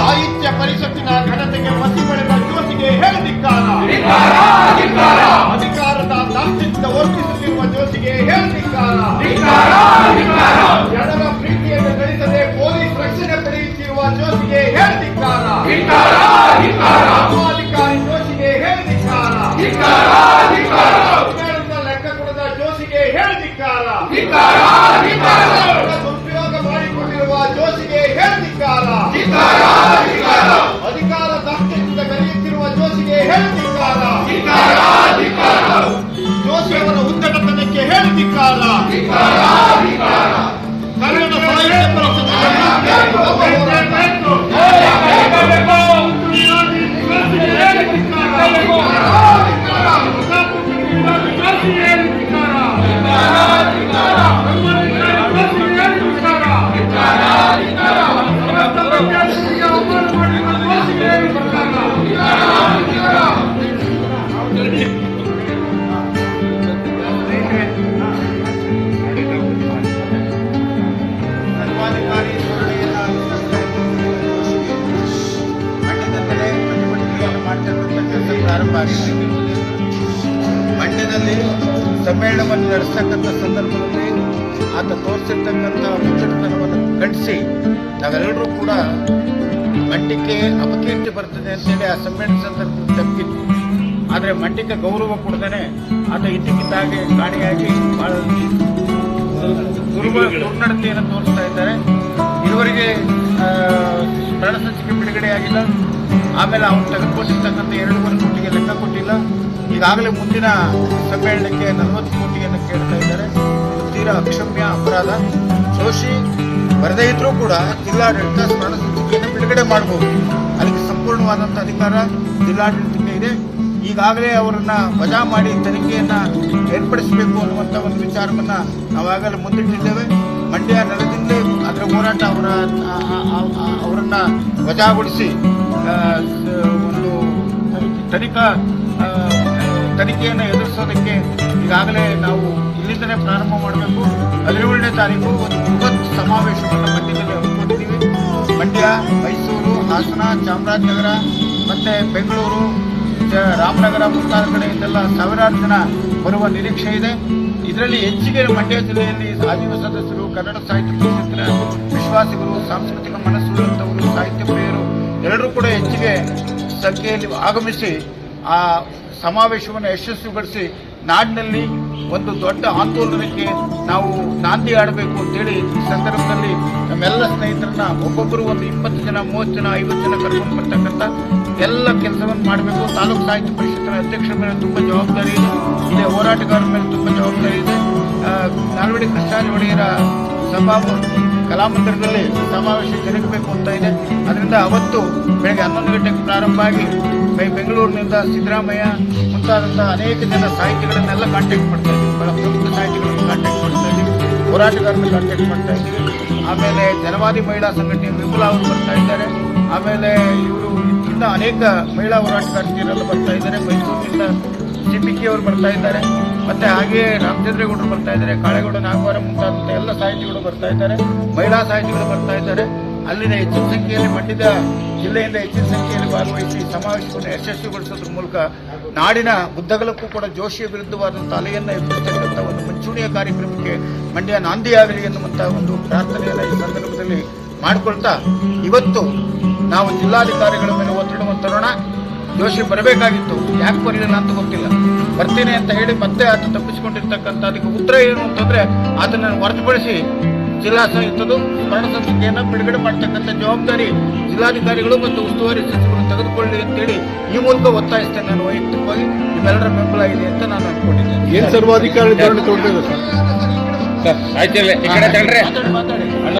ಸಾಹಿತ್ಯ ಪರಿಷತ್ತಿನ ಘನತೆಗೆ ಮಸಿ ಪಡೆದ ಜೋಶಿಗೆ ಹೇಳ್ತಿಕ್ಕಾರ ಧಿಕ್ಕಾರ ಅಧಿಕಾರದ ದಾಸ್ಯದಿಂದ ವರ್ತಿಸುತ್ತಿರುವ ಜೋಶಿಗೆ ಹೇಳ್ತಿಕ್ಕಾರ ಧಿಕ್ಕಾರ. ಜನರ ಪ್ರೀತಿಯನ್ನು ಗಳಿಸದೆ ಪೊಲೀಸ್ ರಕ್ಷಣೆ ಪಡೆಯುತ್ತಿರುವ ಜೋಶಿಗೆ ಹೇಳ್ತಿಕ್ಕಾರ ಧಿಕ್ಕಾರ. ಧರ್ಮಾಧಿಕಾರಿ ಜೋಶಿಗೆ ಹೇಳ್ತಿಕ್ಕಾರ ಧಿಕ್ಕಾರ ಲೆಕ್ಕ ಕೊಡದ ಜೋಶಿಗೆ ಹೇಳ್ತಿಕ್ಕಾರ ಧಿಕ್ಕಾರ. ಜೋಶಿಗೆ ಆಗಿದೆ ಮಂಡ್ಯದಲ್ಲಿ ಸಮ್ಮೇಳನವನ್ನು ನಡೆಸ್ತಕ್ಕಂಥ ಸಂದರ್ಭದಲ್ಲಿ ಆತ ತೋರಿಸಿರ್ತಕ್ಕಂಥ ಮುಚ್ಚಟತನವನ್ನು ಖಂಡಿಸಿ ನಾವೆಲ್ಲರೂ ಕೂಡ ಮಂಡ್ಯಕ್ಕೆ ಅಪಕೀರ್ತಿ ಬರ್ತದೆ ಅಂತೇಳಿ ಆ ಸಮ್ಮೇಳನ ಸಂದರ್ಭದಲ್ಲಿ ತಪ್ಪಿತ್ತು. ಆದರೆ ಮಂಡ್ಯಕ್ಕೆ ಗೌರವ ಕೊಡ್ತಾನೆ ಆತ ಇದ್ದಕ್ಕಿದ್ದಾಗೆ ಕಾಣಿಯಾಗಿ ಬಹಳ ದುರ್ಬಲ ದುರ್ನಡತೆಯನ್ನು ತೋರಿಸ್ತಾ ಇದ್ದಾರೆ. ಇದುವರೆಗೆ ಆ, ಚಿಕ್ಕ ಬಿಡುಗಡೆ ಆಮೇಲೆ ಅವನು ತೆಗೆದುಕೊಂಡಿರ್ತಕ್ಕಂಥ ಎರಡೂವರೆ ಕೋಟಿಗೆ ಲೆಕ್ಕ ಕೊಟ್ಟಿಲ್ಲ. ಈಗಾಗಲೇ ಮುಂದಿನ ಸಮ್ಮೇಳನಕ್ಕೆ ನಲವತ್ತು ಕೋಟಿಯನ್ನು ಕೇಳ್ತಾ ಇದ್ದಾರೆ. ಇದು ತೀರಾ ಅಕ್ಷಮ್ಯ ಅಪರಾಧ. ಜೋಶಿ ಬರದೇ ಇದ್ರೂ ಕೂಡ ಜಿಲ್ಲಾಡಳಿತ ಸ್ಮರಣ ಸಂಚಿಕೆಯನ್ನು ಬಿಡುಗಡೆ ಮಾಡಬಹುದು ಅದಕ್ಕೆ ಸಂಪೂರ್ಣವಾದಂಥ ಅಧಿಕಾರ ಜಿಲ್ಲಾಡಳಿತಕ್ಕೆ ಇದೆ. ಈಗಾಗಲೇ ಅವರನ್ನು ವಜಾ ಮಾಡಿ ತನಿಖೆಯನ್ನು ಏರ್ಪಡಿಸಬೇಕು ಅನ್ನುವಂಥ ಒಂದು ವಿಚಾರವನ್ನ ನಾವಾಗಲೇ ಮುಂದಿಟ್ಟಿದ್ದೇವೆ. ಮಂಡ್ಯ ನೆಲದಿಂದಲೇ ಅದರ ಹೋರಾಟ ಅವರ ಅವರನ್ನ ವಜಾಗೊಳಿಸಿ ಒಂದು ತನಿಖೆ- ತನಿಖೆಯನ್ನು ಎದುರಿಸೋದಕ್ಕೆ ಈಗಾಗಲೇ ನಾವು ಇಲ್ಲಿಂದಲೇ ಪ್ರಾರಂಭ ಮಾಡಬೇಕು. ಹದಿನೇಳನೇ ತಾರೀಕು ಒಂದು ಬೃಹತ್ ಸಮಾವೇಶವನ್ನು ಮಂಡ್ಯದಲ್ಲಿ ಹಮ್ಮಿಕೊಂಡಿದ್ದೀವಿ. ಮಂಡ್ಯ, ಮೈಸೂರು, ಹಾಸನ, ಚಾಮರಾಜನಗರ, ಮತ್ತು ಬೆಂಗಳೂರು ರಾಮನಗರ ಮುಂತಾದ ಕಡೆಯಿಂದೆಲ್ಲ ಸಾವಿರಾರು ಜನ ಬರುವ ನಿರೀಕ್ಷೆ ಇದೆ. ಇದರಲ್ಲಿ ಹೆಚ್ಚಿಗೆ ಮಂಡ್ಯ ಜಿಲ್ಲೆಯಲ್ಲಿ ಆಜೀವ ಸದಸ್ಯರು ಕನ್ನಡ ಸಾಹಿತ್ಯ ಪರಿಷತ್ತಿನ ವಿಶ್ವಾಸಿಗಳು, ಸಾಂಸ್ಕೃತಿಕ ಮನಸ್ಸು ಸಾಹಿತ್ಯ ಪ್ರಿಯರು ಎಲ್ಲರೂ ಕೂಡ ಹೆಚ್ಚಿಗೆ ಸಂಖ್ಯೆಯಲ್ಲಿ ಆಗಮಿಸಿ ಆ ಸಮಾವೇಶವನ್ನು ಯಶಸ್ವಿಗೊಳಿಸಿ ನಾಡಿನಲ್ಲಿ ಒಂದು ದೊಡ್ಡ ಆಂದೋಲನಕ್ಕೆ ನಾವು ನಾಂದಿ ಆಡಬೇಕು ಅಂತೇಳಿ ಈ ಸಂದರ್ಭದಲ್ಲಿ ನಮ್ಮೆಲ್ಲ ಸ್ನೇಹಿತರನ್ನ ಒಬ್ಬೊಬ್ಬರು ಒಂದು ಇಪ್ಪತ್ತು ಜನ, ಮೂವತ್ತು ಜನ, ಐವತ್ತು ಜನ ಕರ್ಕೊಂಡು ಬರ್ತಕ್ಕಂಥ ಎಲ್ಲ ಕೆಲಸವನ್ನು ಮಾಡಬೇಕು. ತಾಲೂಕು ಸಾಹಿತ್ಯ ಪರಿಷತ್ತಿನ ಅಧ್ಯಕ್ಷರ ಮೇಲೆ ತುಂಬ ಜವಾಬ್ದಾರಿ ಇದೆ. ಇದೇ ಹೋರಾಟಗಾರರ ಮೇಲೆ ತುಂಬ ಜವಾಬ್ದಾರಿ ಇದೆ. ನಾಲ್ವಡಿ ಕೃಷ್ಣಾಜಿ ಒಡೆಯರ ಸಭಾ ಕಲಾಮಂದಿರದಲ್ಲಿ ಸಮಾವೇಶ ಜರುಗಬೇಕು ಅಂತ ಇದೆ. ಅದರಿಂದ ಅವತ್ತು ಬೆಳಗ್ಗೆ ಹನ್ನೊಂದು ಗಂಟೆಗೆ ಪ್ರಾರಂಭ ಆಗಿ ಬೆಂಗಳೂರಿನಿಂದ ಸಿದ್ದರಾಮಯ್ಯ ಮುಂತಾದಂಥ ಅನೇಕ ಜನ ಸಾಹಿತಿಗಳನ್ನೆಲ್ಲ ಕಾಂಟ್ಯಾಕ್ಟ್ ಮಾಡ್ತಾ ಇದ್ದೀವಿ. ಬಹಳ ಪ್ರಮುಖ ಸಾಹಿತಿಗಳನ್ನು ಕಾಂಟ್ಯಾಕ್ಟ್ ಮಾಡ್ತಾ ಇದ್ದೀವಿ. ಹೋರಾಟಗಾರರನ್ನು ಕಾಂಟ್ಯಾಕ್ಟ್ ಮಾಡ್ತಾ ಇದ್ದೀವಿ. ಆಮೇಲೆ ಜನವಾದಿ ಮಹಿಳಾ ಸಂಘಟನೆ ವಿಪುಲ ಅವರು ಬರ್ತಾ ಇದ್ದಾರೆ. ಆಮೇಲೆ ಇವರು ಇಂದ ಅನೇಕ ಮಹಿಳಾ ಹೋರಾಟಗಾರ್ತಿಯರೆಲ್ಲ ಬರ್ತಾ ಇದ್ದಾರೆ. ಮೈಸೂರಿನಿಂದ ಸಿಪಿಕಿ ಅವರು ಬರ್ತಾ ಇದ್ದಾರೆ. ಮತ್ತೆ ಹಾಗೆಯೇ ರಾಮಚಂದ್ರೇಗೌಡರು ಬರ್ತಾ ಇದ್ದಾರೆ, ಕಾಳೇಗೌಡ, ನಾಗವಾರ ಮುಂತಾದಂಥ ಎಲ್ಲ ಸಾಹಿತಿಗಳು ಬರ್ತಾ ಇದ್ದಾರೆ, ಮಹಿಳಾ ಸಾಹಿತಿಗಳು ಬರ್ತಾ ಇದ್ದಾರೆ. ಅಲ್ಲಿನ ಹೆಚ್ಚಿನ ಸಂಖ್ಯೆಯಲ್ಲಿ ಮಂಡ್ಯದ ಜಿಲ್ಲೆಯಿಂದ ಹೆಚ್ಚಿನ ಸಂಖ್ಯೆಯಲ್ಲಿ ಭಾಗವಹಿಸಿ ಸಮಾವೇಶವನ್ನು ಯಶಸ್ವಿಗೊಳಿಸೋದ್ರ ಮೂಲಕ ನಾಡಿನ ಬುದ್ಧಗಲಕ್ಕೂ ಕೂಡ ಜೋಶಿಯ ವಿರುದ್ಧವಾದಂಥ ಅಲೆಯನ್ನು ಎದುರಿಸತಕ್ಕಂಥ ಒಂದು ಮುಂಚೂಣಿಯ ಕಾರ್ಯಕ್ರಮಕ್ಕೆ ಮಂಡ್ಯ ನಾಂದಿಯಾಗಲಿ ಎನ್ನುವಂಥ ಒಂದು ಪ್ರಾರ್ಥನೆಯನ್ನು ಈ ಸಂದರ್ಭದಲ್ಲಿ ಮಾಡಿಕೊಳ್ತಾ ಇವತ್ತು ನಾವು ಜಿಲ್ಲಾಧಿಕಾರಿಗಳ ಮೇಲೆ ಒತ್ತಡವನ್ನು ತರೋಣ. ಜೋಶಿ ಬರಬೇಕಾಗಿತ್ತು. ಯಾಕೆ ಬರಲಿಲ್ಲ ಅಂತ ಗೊತ್ತಿಲ್ಲ. ಬರ್ತೀನಿ ಅಂತ ಹೇಳಿ ಮತ್ತೆ ಆತ ತಪ್ಪಿಸಿಕೊಂಡಿರ್ತಕ್ಕಂಥ ಅದಕ್ಕೆ ಉತ್ತರ ಏನು ಅಂತಂದ್ರೆ ಅದನ್ನು ಹೊರತುಪಡಿಸಿ ಜಿಲ್ಲಾ ಸಹಿತದ್ದು ಸ್ಮರಣ ಸಂಚಿಕೆಯನ್ನು ಬಿಡುಗಡೆ ಮಾಡ್ತಕ್ಕಂಥ ಜವಾಬ್ದಾರಿ ಜಿಲ್ಲಾಧಿಕಾರಿಗಳು ಮತ್ತು ಉಸ್ತುವಾರಿ ಸಚಿವರು ತೆಗೆದುಕೊಳ್ಳಿ ಅಂತೇಳಿ ಈ ಮೂಲಕ ಒತ್ತಾಯಿಸ್ತೇನೆ ನಾನು ವೈಯಕ್ತಿಕವಾಗಿ. ನಿಮ್ಮೆಲ್ಲರ ಬೆಂಬಲ ಇದೆ ಅಂತ ನಾನು ಅನ್ಕೊಂಡಿದ್ದೇನೆ. ಏನು ಸರ್ವಾಧಿಕಾರಿ ಮಾತಾಡಿ.